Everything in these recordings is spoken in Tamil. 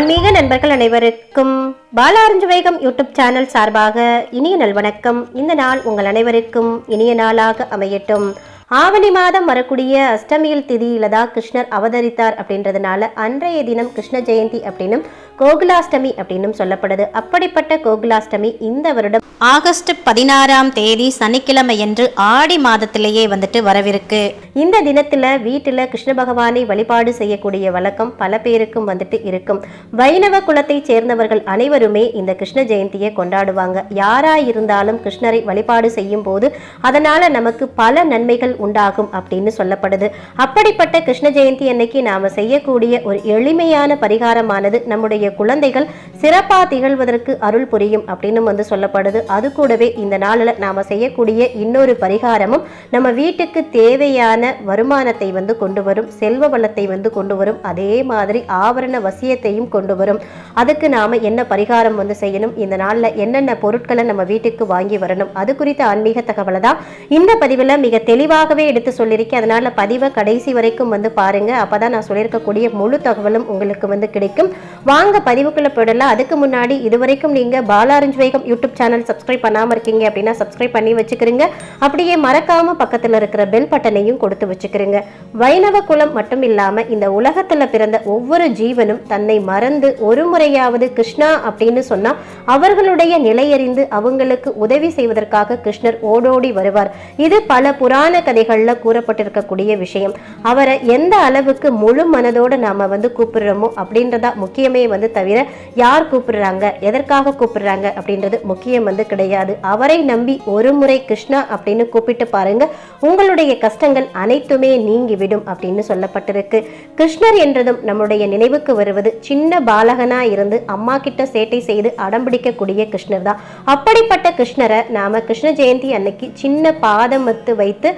ஆன்மீக நண்பர்கள் அனைவருக்கும் பாலாரஞ்சு வேகம் யூடியூப் சேனல் சார்பாக இனிய நல்வணக்கம் இந்த நாள் உங்கள் அனைவருக்கும் இனிய நாளாக அமையட்டும். ஆவணி மாதம் வரக்கூடிய அஷ்டமியில் திதியில தான் கிருஷ்ணர் அவதரித்தார் அப்படின்றதுனால அன்றைய தினம் கிருஷ்ண ஜெயந்தி அப்படின்னு கோகுலாஷ்டமி அப்படின்னும் சொல்லப்படுது. அப்படிப்பட்ட கோகுலாஷ்டமி இந்த வருடம் ஆகஸ்ட் பதினாறாம் தேதி சனிக்கிழமையன்று ஆடி மாதத்திலேயே வந்துட்டு வரவிருக்கு. இந்த தினத்துல வீட்டுல கிருஷ்ண பகவானை வழிபாடு செய்யக்கூடிய வழக்கம் பல பேருக்கும் வந்துட்டு இருக்கும். வைணவ குலத்தைச் சேர்ந்தவர்கள் அனைவருமே இந்த கிருஷ்ண ஜெயந்தியை கொண்டாடுவாங்க. யாரா இருந்தாலும் கிருஷ்ணரை வழிபாடு செய்யும் போது அதனால நமக்கு பல நன்மைகள் உண்டாகும் அப்படின்னு சொல்லப்படுது. அப்படிப்பட்ட கிருஷ்ண ஜெயந்தி அன்னைக்கு நாம செய்யக்கூடிய ஒரு எளிமையான பரிகாரமானது நம்முடைய குழந்தைகள் சிறப்பா திகழ்வதற்கு அருள் புரியும் அப்படின்னு வந்து சொல்லப்படுது. அது கூடவே இந்த நாளில் நாம செய்யக்கூடிய இன்னொரு பரிகாரமும் நம்ம வீட்டுக்கு தேவையான வருமானத்தை வந்து கொண்டு வரும் செல்வ வளத்தை வந்து கொண்டு வரும் அதே மாதிரி ஆபரண வசியத்தையும் கொண்டு வரும். அதுக்கு நாம என்ன பரிகாரம் வந்து செய்யணும்? இந்த நாளில் என்னென்ன பொருட்களை நம்ம வீட்டுக்கு வாங்கி வரணும்? அது குறித்த ஆன்மீக தகவலை தான் இந்த பதிவில் மிக தெளிவாகவே எடுத்து சொல்லியிருக்கேன். அதனால பதிவை கடைசி வரைக்கும் வந்து பாருங்க. அப்பதான் நான் சொல்லியிருக்கக்கூடிய முழு தகவலும் உங்களுக்கு வந்து கிடைக்கும். வாங்க வாங்க பதிவுக்குள்ள போயிடலாம். அதுக்கு முன்னாடி இதுவரைக்கும் நீங்க பாலாரஞ்ச் வேகம் யூடியூப் சேனல் சப்ஸ்கிரைப் பண்ணாம இருக்கீங்க அப்படின்னா சப்ஸ்கிரைப் பண்ணி வச்சுக்கிறீங்க அப்படியே மறக்காம பக்கத்துல இருக்கிற பெல் பட்டனையும் கொடுத்து வச்சுக்கிறீங்க வைணவ குலம் மட்டும் இல்லாம இந்த உலகத்துல பிறந்த ஒவ்வொரு ஜீவனும் தன்னை மறந்து ஒரு முறையாவது கிருஷ்ணா அப்படின்னு சொன்னா அவர்களுடைய நிலையறிந்து அவங்களுக்கு உதவி செய்வதற்காக கிருஷ்ணர் ஓடோடி வருவார். இது பல புராண கதைகள்ல கூறப்பட்டிருக்கக்கூடிய விஷயம். அவரை எந்த அளவுக்கு முழு மனதோட நாம வந்து கூப்பிடுறோமோ அப்படின்றதா முக்கியமே வந்து வந்து தவிர யார் கூப்பிடுறாங்க? எதற்காக கூப்பிடுறாங்க? அப்படின்றது முக்கியம் வந்து கிடையாது. அவரை நம்பி ஒரு முறை கிருஷ்ணா அப்படின்னு கூப்பிட்டு பாருங்க. உங்களுடைய கஷ்டங்கள் அனைத்துமே நீங்கிவிடும் அப்படின்னு சொல்லப்பட்டிருக்கு. கிருஷ்ணர் என்றதும் நம்முடைய நினைவுக்கு வருவது சின்ன பாலகனா இருந்து அம்மா கிட்ட சேட்டை செய்து அடம்பிடிக்கக்கூடிய கிருஷ்ணர் தான் அப்படிப்பட்ட கிருஷ்ணரை நாம கிருஷ்ண ஜெயந்தி அன்னைக்கு சின்ன பாதமத்து வைத்து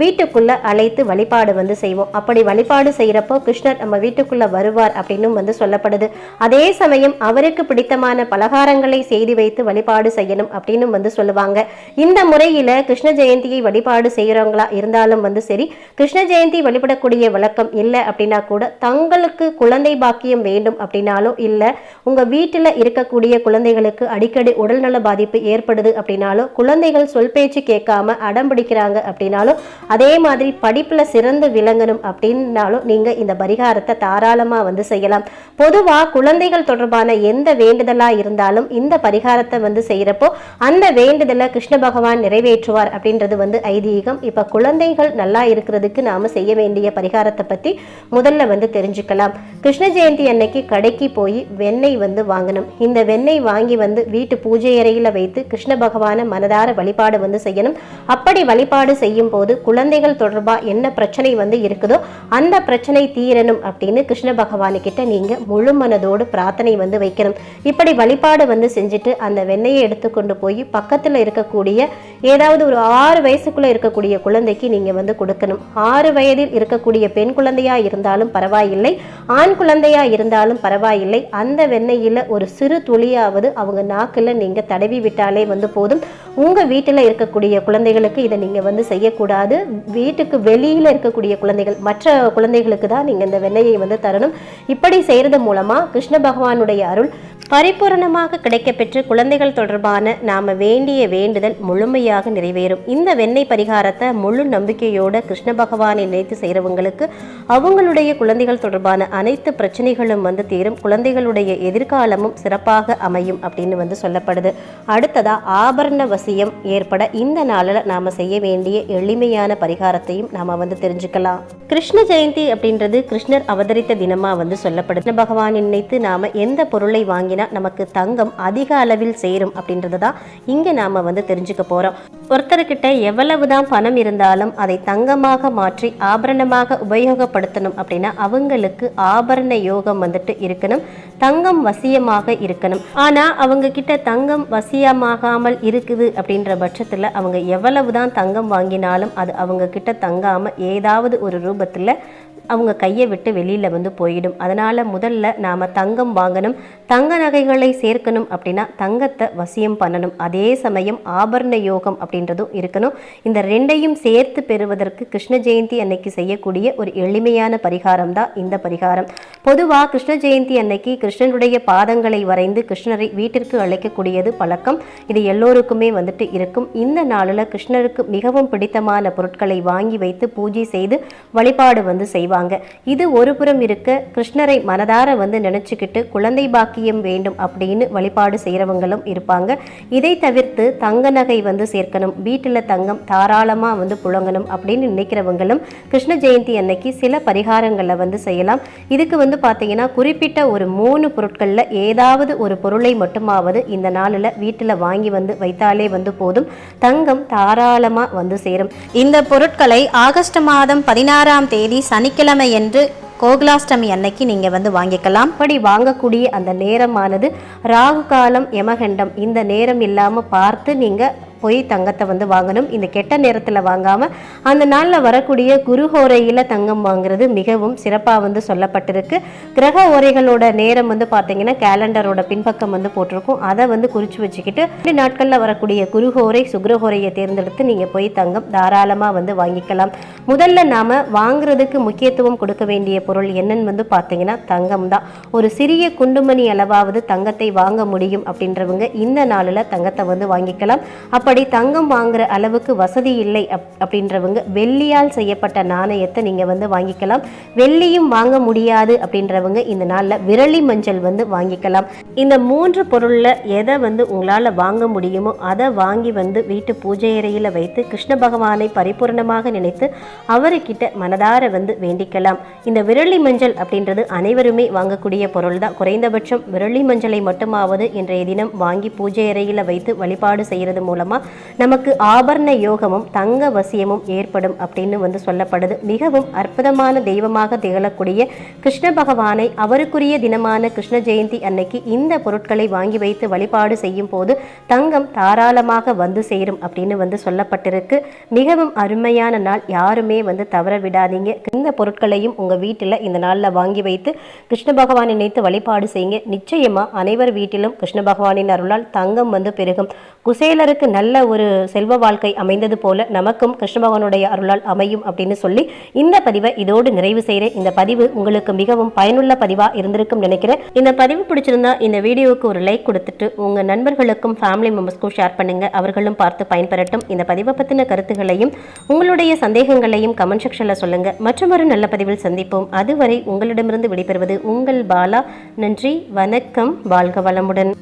வீட்டுக்குள்ள அழைத்து வழிபாடு வந்து செய்வோம். அப்படி வழிபாடு செய்யறப்போ கிருஷ்ணர் நம்ம வீட்டுக்குள்ள வருவார் அப்படின்னும் வந்து சொல்லப்படுது. அதே சமயம் அவருக்கு பிடித்தமான பலகாரங்களை செய்து வைத்து வழிபாடு செய்யணும் அப்படின்னு வந்து சொல்லுவாங்க. இந்த முறையில கிருஷ்ண ஜெயந்தியை வழிபாடு செய்யறவங்களா இருந்தாலும் வந்து சரி கிருஷ்ண ஜெயந்தி வழிபடக்கூடிய வழக்கம் இல்லை அப்படின்னா கூட தங்களுக்கு குழந்தை பாக்கியம் வேண்டும் அப்படின்னாலும் இல்லை உங்க வீட்டுல இருக்கக்கூடிய குழந்தைகளுக்கு அடிக்கடி உடல்நல பாதிப்பு ஏற்படுது அப்படின்னாலும் குழந்தைகள் சொல் பேச்சு கேட்காம அடம் பிடிக்கிறாங்க அப்படின்னாலும் அதே மாதிரி படிப்புல சிறந்து விளங்கணும் அப்படின்னாலும் நீங்க இந்த பரிகாரத்தை தாராளமா வந்து செய்யலாம். பொதுவாக குழந்தைகள் தொடர்பான எந்த வேண்டுதலா இருந்தாலும் இந்த பரிகாரத்தை வந்து செய்யறப்போ அந்த வேண்டுதலை கிருஷ்ண பகவான் நிறைவேற்றுவார் அப்படின்றது வந்து ஐதீகம். இப்போ குழந்தைகள் நல்லா இருக்கிறதுக்கு நாம செய்ய வேண்டிய பரிகாரத்தை பத்தி முதல்ல வந்து தெரிஞ்சுக்கலாம். கிருஷ்ண ஜெயந்தி அன்னைக்கு கடைக்கு போய் வெண்ணெய் வந்து வாங்கணும். இந்த வெண்ணெய் வாங்கி வந்து வீட்டு பூஜை அறையில் வைத்து கிருஷ்ண பகவானை மனதார வழிபாடு வந்து செய்யணும். அப்படி வழிபாடு செய்யும் போது குழந்தைகள் தொடர்பா என்ன பிரச்சனை வந்து இருக்குதோ அந்த பிரச்சனை தீரணும் அப்படின்னு கிருஷ்ண பகவானுக்கிட்ட நீங்க முழு மனதோடு பிரார்த்தனை வந்து வைக்கணும். இப்படி வழிபாடு வந்து செஞ்சுட்டு அந்த வெண்ணெயை எடுத்துக்கொண்டு போய் பக்கத்துல இருக்கக்கூடிய ஏதாவது ஒரு ஆறு வயசுக்குள்ள இருக்கக்கூடிய குழந்தைக்கு நீங்க வந்து கொடுக்கணும். ஆறு வயதில் இருக்கக்கூடிய பெண் குழந்தையா இருந்தாலும் பரவாயில்லை ஆண் குழந்தையா இருந்தாலும் பரவாயில்லை. அந்த வெண்ணெயில ஒரு சிறு துளியாவது அவங்க நாக்குல நீங்க தடவி விட்டாலே வந்து போதும். உங்க வீட்டுல இருக்கக்கூடிய குழந்தைகளுக்கு இதை நீங்க வந்து செய்யக்கூடாது. வீட்டுக்கு வெளியில இருக்கக்கூடிய குழந்தைகள் மற்ற குழந்தைகளுக்கு தான் நீங்க இந்த வெண்ணெயை வந்து தரணும். இப்படி செய்யறது மூலமா கிருஷ்ண பகவானுடைய அருள் பரிபூரணமாக கிடைக்கப்பெற்று குழந்தைகள் தொடர்பான நாம வேண்டிய வேண்டுதல் முழுமையாக நிறைவேறும். இந்த வெண்ணெய் பரிகாரத்தை முழு நம்பிக்கையோட கிருஷ்ண பகவானை நினைத்து செய்கிறவங்களுக்கு அவங்களுடைய குழந்தைகள் தொடர்பான அனைத்து பிரச்சனைகளும் வந்து தீரும். குழந்தைகளுடைய எதிர்காலமும் சிறப்பாக அமையும் அப்படின்னு வந்து சொல்லப்படுது. அடுத்ததா ஆபரண வசியம் ஏற்பட இந்த நாளில் நாம செய்ய வேண்டிய எளிமையான பரிகாரத்தையும் நாம வந்து தெரிஞ்சுக்கலாம். கிருஷ்ண ஜெயந்தி அப்படின்றது கிருஷ்ணர் அவதரித்த தினமா வந்து சொல்லப்படுது. பகவான் நினைத்து நாம எந்த பொருளை வாங்கின நமக்கு தங்கம் அதிக அளவில் சேரும் அப்படின்றது தான் இங்கே நாம் வந்து தெரிஞ்சுக்க போகிறோம் ஒருத்தர்கிட்ட எவ்வளவுதான் பணம் இருந்தாலும் அதை தங்கமாக மாற்றி ஆபரணமாக உபயோகப்படுத்தணும் அப்படின்னா அவங்களுக்கு ஆபரண யோகம் வந்துட்டு இருக்கணும் தங்கம் வசியமாக இருக்கணும். ஆனா அவங்க கிட்ட தங்கம் வசியமாகாமல் இருக்குது அப்படின்ற பட்சத்துல அவங்க எவ்வளவு தான் தங்கம் வாங்கினாலும் அது அவங்க கிட்ட தங்காம ஏதாவது ஒரு ரூபத்துல அவங்க கையை விட்டு வெளியில் வந்து போயிடும். அதனால் முதல்ல நாம் தங்கம் வாங்கணும். தங்க நகைகளை சேர்க்கணும் அப்படின்னா தங்கத்தை வசியம் பண்ணணும். அதே சமயம் ஆபரண யோகம் அப்படின்றதும் இருக்கணும். இந்த ரெண்டையும் சேர்த்து பெறுவதற்கு கிருஷ்ண ஜெயந்தி அன்னைக்கு செய்யக்கூடிய ஒரு எளிமையான பரிகாரம் தான் இந்த பரிகாரம். பொதுவாக கிருஷ்ண ஜெயந்தி அன்னைக்கு கிருஷ்ணனுடைய பாதங்களை வரைந்து கிருஷ்ணரை வீட்டிற்கு அழைக்கக்கூடியது பழக்கம். இது எல்லோருக்குமே வந்துட்டு இருக்கும். இந்த நாளில் கிருஷ்ணருக்கு மிகவும் பிடித்தமான பொருட்களை வாங்கி வைத்து பூஜை செய்து வழிபாடு வந்து செய்வாங்க. இது ஒரு புறம் இருக்க கிருஷ்ணரை மனதார வந்து நினச்சிக்கிட்டு குழந்தை பாக்கி சாத்தியம் வேண்டும் அப்படின்னு வழிபாடு செய்கிறவங்களும் இருப்பாங்க. இதை தவிர்த்து தங்க நகை வந்து சேர்க்கணும் வீட்டில் தங்கம் தாராளமாக வந்து புழங்கணும் அப்படின்னு நினைக்கிறவங்களும் கிருஷ்ண ஜெயந்தி அன்னைக்கு சில பரிகாரங்களை வந்து செய்யலாம். இதுக்கு வந்து பார்த்தீங்கன்னா குறிப்பிட்ட ஒரு மூணு பொருட்களில் ஏதாவது ஒரு பொருளை மட்டுமாவது இந்த நாளில் வீட்டில் வாங்கி வந்து வைத்தாலே வந்து போதும். தங்கம் தாராளமாக வந்து சேரும். இந்த பொருட்களை ஆகஸ்ட் மாதம் பதினாறாம் தேதி சனிக்கிழமை என்று கோகுலாஷ்டமி அன்னைக்கு நீங்கள் வந்து வாங்கிக்கலாம். அப்படி வாங்கக்கூடிய அந்த நேரமானது ராகு காலம் யமகண்டம் இந்த நேரம் இல்லாமல் பார்த்து நீங்கள் போய் தங்கத்தை வந்து வாங்கணும். இந்த கெட்ட நேரத்தில் வாங்காமல் அந்த நாளில் வரக்கூடிய குருஹோரையில் தங்கம் வாங்குறது மிகவும் சிறப்பாக வந்து சொல்லப்பட்டிருக்கு. கிரக ஓரைகளோட நேரம் வந்து பார்த்தீங்கன்னா கேலண்டரோட பின்பக்கம் வந்து போட்டிருக்கும். அதை வந்து குறித்து வச்சுக்கிட்டு ரெண்டு நாட்களில் வரக்கூடிய குருஹோரை சுக்ரஹோரையை தேர்ந்தெடுத்து நீங்கள் போய் தங்கம் தாராளமாக வந்து வாங்கிக்கலாம். முதல்ல நாம் வாங்குறதுக்கு முக்கியத்துவம் கொடுக்க வேண்டிய பொருள் என்னன்னு வந்து பார்த்தீங்கன்னா தங்கம் தான். ஒரு சிறிய குண்டுமணி அளவாவது தங்கத்தை வாங்க முடியும் அப்படின்றவங்க இந்த நாளில் தங்கத்தை வந்து வாங்கிக்கலாம். அப்போ அப்படி தங்கம் வாங்குற அளவுக்கு வசதி இல்லை அப் அப்படின்றவங்க வெள்ளியால் செய்யப்பட்ட நாணயத்தை நீங்கள் வந்து வாங்கிக்கலாம். வெள்ளியும் வாங்க முடியாது அப்படின்றவங்க இந்த நாளில் விரலி மஞ்சள் வந்து வாங்கிக்கலாம். இந்த மூன்று பொருளில் எதை வந்து உங்களால் வாங்க முடியுமோ அதை வாங்கி வந்து வீட்டு பூஜை அறையில் வைத்து கிருஷ்ண பகவானை பரிபூர்ணமாக நினைத்து அவர்கிட்ட மனதார வந்து வேண்டிக்கலாம். இந்த விரலி மஞ்சள் அப்படின்றது அனைவருமே வாங்கக்கூடிய பொருள் தான் குறைந்தபட்சம் விரலி மஞ்சளை மட்டுமாவது இன்றைய தினம் வாங்கி பூஜை அறையில் வைத்து வழிபாடு செய்கிறது மூலமாக நமக்கு ஆபரண யோகமும் தங்க வசியமும் ஏற்படும் அப்படின்னு வந்து சொல்லப்படுது. மிகவும் அற்புதமான தெய்வமாக திகழக்கூடிய கிருஷ்ண பகவானை அவருக்குரிய தினமான கிருஷ்ண ஜெயந்தி அன்னைக்கு இந்த பொருட்களை வாங்கி வைத்து வழிபாடு செய்யும் போது தங்கம் தாராளமாக வந்து சேரும் அப்படின்னு வந்து சொல்லப்பட்டிருக்கு. மிகவும் அருமையான நாள். யாருமே வந்து தவற விடாதீங்க. இந்த பொருட்களையும் உங்கள் வீட்டில் இந்த நாளில் வாங்கி வைத்து கிருஷ்ண பகவானை நினைத்து வழிபாடு செய்யுங்க. நிச்சயமா அனைவர் வீட்டிலும் கிருஷ்ண பகவானின் அருளால் தங்கம் வந்து பெருகும். குசேலருக்கு நல்ல ஒரு செல்வ வாழ்க்கை அமைந்தது போல நமக்கும் கிருஷ்ண பகவானுடைய அருளால் அமையும் அப்படின்னு சொல்லி இந்த பதிவை இதோடு நிறைவு செய்கிறேன். இந்த பதிவு உங்களுக்கு மிகவும் பயனுள்ள பதிவாக இருந்திருக்கும் நினைக்கிறேன். இந்த பதிவு பிடிச்சிருந்தா இந்த வீடியோவுக்கு ஒரு லைக் கொடுத்துட்டு உங்கள் நண்பர்களுக்கும் ஃபேமிலி மெம்பர்ஸ்க்கும் ஷேர் பண்ணுங்க. அவர்களும் பார்த்து பயன்பெறட்டும். இந்த பதிவை பற்றின கருத்துகளையும் உங்களுடைய சந்தேகங்களையும் கமெண்ட் செக்ஷனில் சொல்லுங்க. மற்றொரு நல்ல பதிவில் சந்திப்போம். அதுவரை உங்களிடமிருந்து விடைபெறுவது உங்கள் பாலா. நன்றி வணக்கம். வாழ்க வளமுடன்.